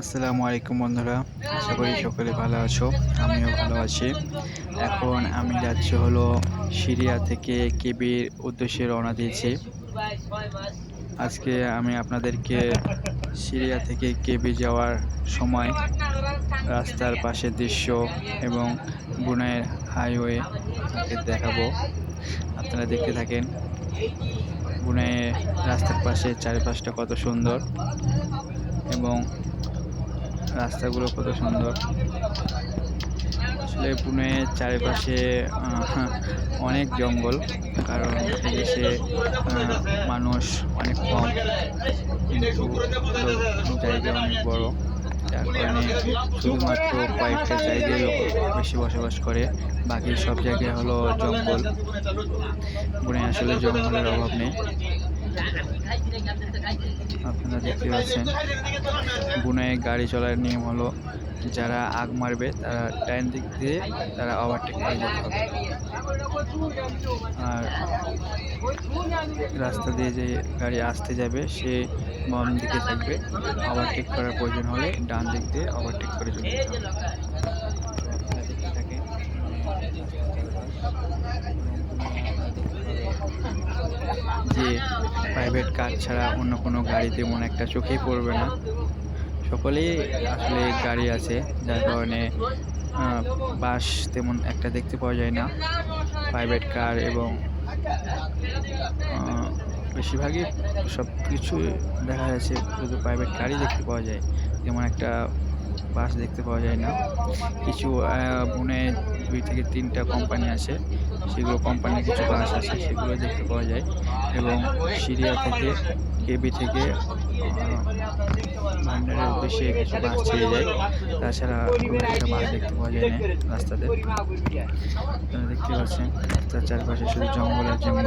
আসসালামু আলাইকুম বন্ধুরা, আশা করি সকলে ভালো আছো, আমিও ভালো আছি। এখন আমি যাচ্ছি হলো সিরিয়া থেকে কেবির উদ্দেশ্যে রওনা দিয়েছি। আজকে আমি আপনাদেরকে সিরিয়া থেকে কেবি যাওয়ার সময় রাস্তার পাশের দৃশ্য এবং বুনাইয়ের হাইওয়ে দেখাবো। আপনারা দেখতে থাকেন, বুনাইয়ের রাস্তার পাশে চারিপাশটা কত সুন্দর এবং রাস্তাগুলো কত সুন্দর। আসলে পুনে চারিপাশে অনেক জঙ্গল, কারণ এদেশে মানুষ অনেক কম, কিন্তু জায়গা অনেক বড়। যার কারণে শুধুমাত্র কয়েকটা জায়গায় লোক বেশি বসবাস করে, বাকি সব জায়গায় হলো জঙ্গল। পুনে আসলে জঙ্গলের অভাব নেই। আপনারা দেখতে পাচ্ছেন বুনায় গাড়ি চলার নিয়ম হলো যারা আগ মারবে, তারা ডাইন দিক দিয়ে তারা ওভারটেক করে যেতে হবে। আর রাস্তা দিয়ে যে গাড়ি আসতে যাবে, সে বাম দিকে থাকবে ওভারটেক করার প্রয়োজন হলে ডান দিক দিয়ে ওভারটেক করে যেতে হবে আপনারা দেখতে থাকেন যে প্রাইভেট কার ছাড়া অন্য কোনো গাড়ি তেমন একটা চোখেই পড়বে না। সকলেই আসলে গাড়ি আছে, যার কারণে বাস তেমন একটা দেখতে পাওয়া যায় না। প্রাইভেট কার এবং বেশিরভাগই সব কিছু দেখা যাচ্ছে শুধু প্রাইভেট গাড়ি দেখতে পাওয়া যায়। যেমন একটা বাস দেখতে পাওয়া যায় না। কিছু বনে দুই থেকে তিনটা কোম্পানি আছে। সেগুলো কোম্পানির কিছু বাস আছে, সেগুলো দেখতে পাওয়া যায়। এবং সিরিয়া থেকে, কেবি থেকে ভান্ডারের উদ্দেশ্যে কিছু বাস ছেড়ে যায়। তাছাড়া একটা বাস দেখতে পাওয়া যায় না রাস্তাতে। আপনারা দেখতে পাচ্ছেন তার চারপাশে শুধু জঙ্গল আর জঙ্গল।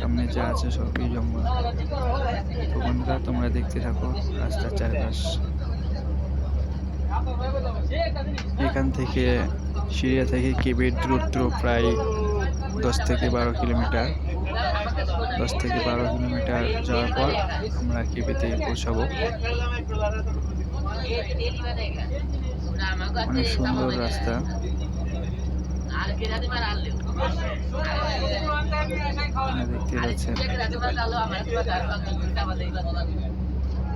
সামনে যা আছে সবই জঙ্গল। তো বন্ধুরা, তোমরা দেখতে থাকো রাস্তার চারপাশ। এখান থেকে সিরিয়া থেকে কেবির দূরত্ব প্রায় দশ থেকে বারো কিলোমিটার। দশ থেকে বারো কিলোমিটার যাওয়ার পর আমরা কেবিতে পৌঁছাবো। অনেক সুন্দর রাস্তা। দেখতে পাচ্ছেন।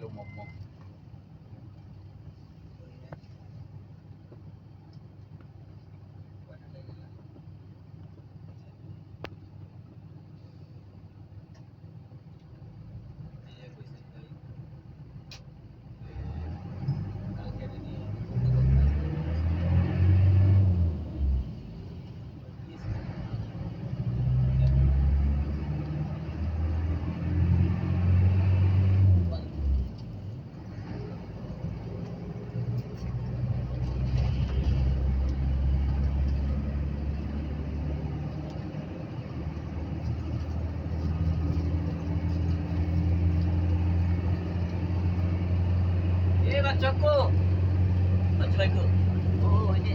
lumog. cokok. cakap. Tak. Oh, ini.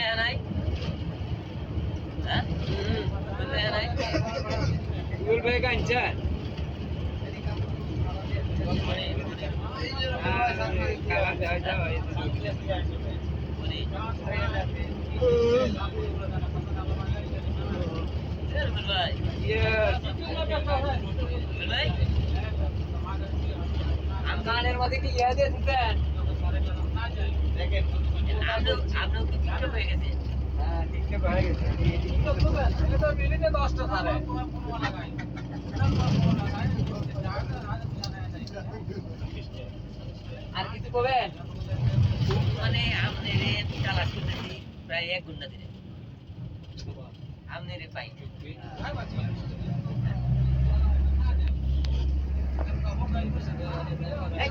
ভাই আনাই হ্যাঁ গ্রুপের ভাই আনাই গুগল পে হয়ে আর কিছু করবেন মানে আপনি তালাশ করতেছি প্রায় এক ঘণ্টা ধরে। আপনি রে পাই। এই,